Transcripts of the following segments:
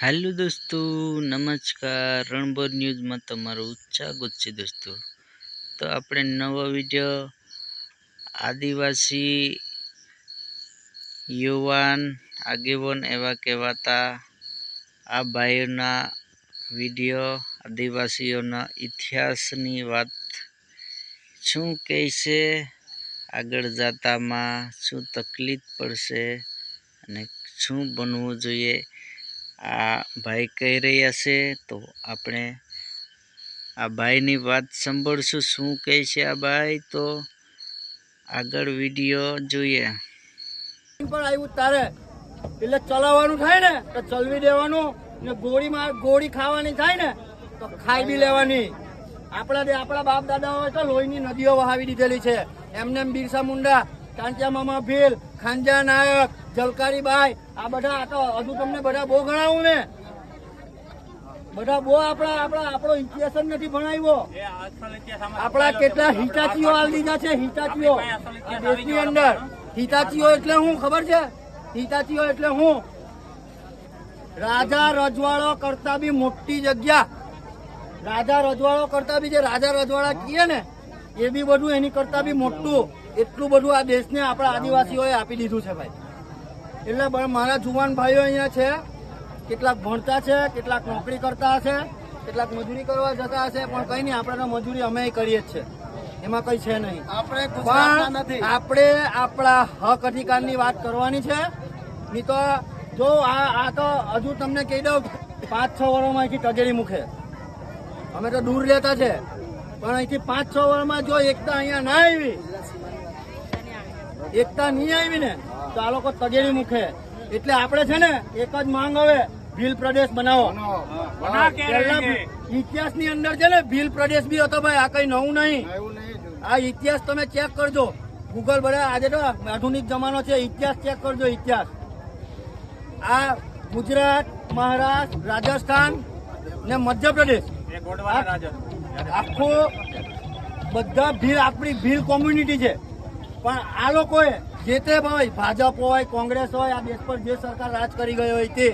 Hello દોસ્તો, નમસ્કાર. રણબોર ન્યૂઝમાં તમારું સ્વાગત છે દોસ્તો. તો આપણે નવો વીડિયો, આદિવાસી યુવાન, આગેવાન એવા કહેવાતા આ ભાઈઓના વીડિયો, આદિવાસીઓના ઇતિહાસની વાત શું કહે છે આગળ જતામાં શું તકલીફ પડશે અને શું બનવું જોઈએ આ ભાઈ કહી રહ્યા છે, તો આપણે આ ભાઈની વાત સાંભળશું. શું કહે છે આ ભાઈ? તો આગળ વીડિયો જોઈએ. પણ આવ્યું તારે. એટલે ચલાવવાનું થાય ને, તો ચલવી દેવાનું ને ગોળી ગોળી ખાવાની થાય ને, તો ખાઈ બી લેવાની. આપણા દે આપણા બાપ દાદાઓ તો લોહીની નદીઓ વહાવી દીધેલી છે. એમને એમ બિરસા મુંડા કાંચા મામા ભીલ, ખાંજા નાયક જલકારી બાઈ આ બધા આ તો હજુ તમને બધા બહુ ગણાવું ને. બધા બહુ આપણા આપણા આપણો ઇતિહાસ જ નથી ભણાવ્યો. આપણા કેટલા હિટાચીઓ આવી દીધા છે હિટાચીઓ આ દેશની અંદર. હિટાચીઓ એટલે હું, ખબર છે? હિટાચીઓ એટલે હું. રાજા રજવાડો કરતા બી મોટી જગ્યા. રાજા રજવાડો કરતા બી જે રાજા રજવાડા કીએ ને, એ બી બધું એની કરતા બી મોટું. એટલું બધું આ દેશને આપણા આદિવાસીઓએ આપી દીધું છે ભાઈ. એટલે મારા જુવાન ભાઈઓ અહીંયા છે. કેટલાક ભણતા છે કેટલાક નોકરી કરતા હશે કેટલાક મજૂરી કરવા જતા હશે પણ કઈ નહીં આપણે તો મજૂરી અમે કરીએ જ છે. એમાં કઈ છે નહીં. આપણે નથી. આપણે આપણા હક અધિકારની વાત કરવાની છે. નહીં તો જો આ આ તો હજુ તમને કહી દઉં પાંચ છ વર્ષમાં અહીંથી તગેડી મૂકે. અમે તો દૂર લેતા છે. પણ અહીંથી પાંચ છ વર્ષમાં જો એકતા અહીંયા ના આવી એકતા નહીં આવી ને તો આ લોકો તગેડી મૂકે. એટલે આપણે છે ને એક જ માંગ હવે ભીલ પ્રદેશ બનાવો. ઇતિહાસ ઇતિહાસની અંદર છે ને ભીલ પ્રદેશ બી હતો ભાઈ આ કઈ નવું નહીં. નહીં આ ઇતિહાસ તમે ચેક કરજો. ગૂગલ બધા આજે તો આધુનિક જમાનો છે ઇતિહાસ ચેક કરજો ઇતિહાસ. આ ગુજરાત મહારાષ્ટ્ર રાજસ્થાન ને મધ્યપ્રદેશ. આખો બધા ભીલ આપણી ભીલ કોમ્યુનિટી છે. પણ આ લોકોએ જે તે ભાઈ, ભાજપ હોય, કોંગ્રેસ હોય, આ દેશ પર જે સરકાર રાજ કરી ગઈ હોય તે.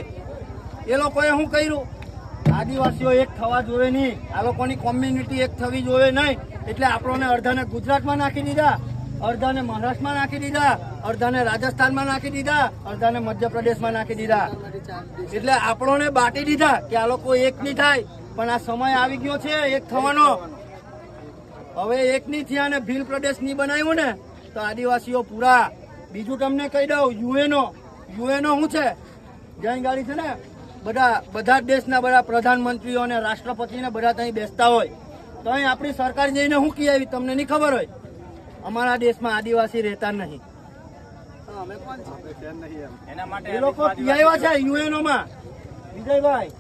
એ લોકોએ શું કર્યું? આદિવાસીઓ એક થવા જોઈએ નહીં. આ લોકોની કોમ્યુનિટી એક થવી જોઈએ નહીં. એટલે આપણને અડધાને ગુજરાતમાં નાખી દીધા અડધાને મહારાષ્ટ્રમાં નાખી દીધા અડધાને રાજસ્થાનમાં નાખી દીધા અડધાને મધ્યપ્રદેશમાં નાખી દીધા. એટલે આપણોને બાટી દીધા કે આ લોકો એક નહીં થાય. પણ આ સમય આવી ગયો છે, એક થવાનો. હવે એક નહીં થયા અને ભીલ પ્રદેશ નહીં બનાવ્યું ને તો આદિવાસીઓ પૂરા. બીજું તમને કહી દઉં યુએનઓ. યુએનઓ શું છે? જ્યાં ગાડી છે ને? બધા બધા દેશના બધા પ્રધાનમંત્રીઓ અને રાષ્ટ્રપતિને બધા ત્યાં બેસતા હોય. તો અહીં આપણી સરકાર જઈને શું કહી આવી? તમને નહીં ખબર હોય? અમારા દેશમાં આદિવાસી રહેતા નહીં. એ લોકો પીઆઈવા છે યુએનઓ માં વિજયભાઈ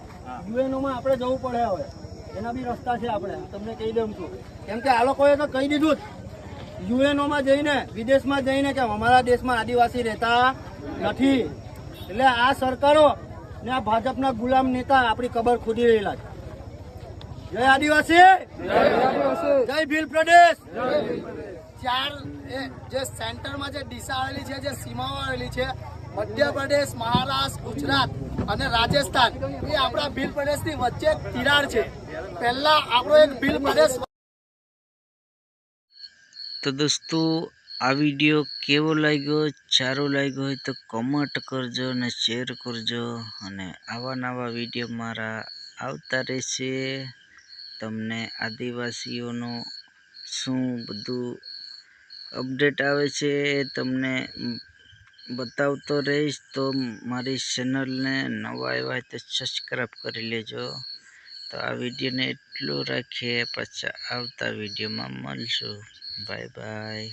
યુએનઓ માં આપણે જવું પડે હવે. એના બી રસ્તા છે આપણે. તમને કહી દઉં છું. કેમ કે આ લોકોએ તો કહી દીધું જ. યુએનઓ માં જઈને વિદેશમાં જઈને કે અમારા દેશમાં આદિવાસી રહેતા નથી. એટલે આ સરકારો ને આ ભાજપના ગુલામ નેતા આપણી કબર ખોદી રહેલા છે. જય આદિવાસી! જય ભીલ પ્રદેશ! ચાર જે સેન્ટરમાં જે દિશા આવેલી છે જે સીમાઓ આવેલી છે મધ્યપ્રદેશ મહારાષ્ટ્ર ગુજરાત અને રાજસ્થાન એ આપણા ભીલ પ્રદેશની વચ્ચે તિરાડ છે. પહેલા આપણો એક ભીલ પ્રદેશ તો દોસ્તો, આ વીડિયો કેવો લાગ્યો? સારો લાગ્યો હોય તો કમેન્ટ કરજો અને શેર કરજો. અને આવા નવા વીડિયો મારા આવતા રહેશે. તમને આદિવાસીઓનો શું બધું અપડેટ આવે છે તમને બતાવતો રહીશ. તો મારી ચેનલને નવા આવ્યા તો સબસ્ક્રાઈબ કરી લેજો. તો આ વિડીયોને એટલું રાખીએ, પાછા આવતા વિડીયોમાં મળશું. Bye-bye.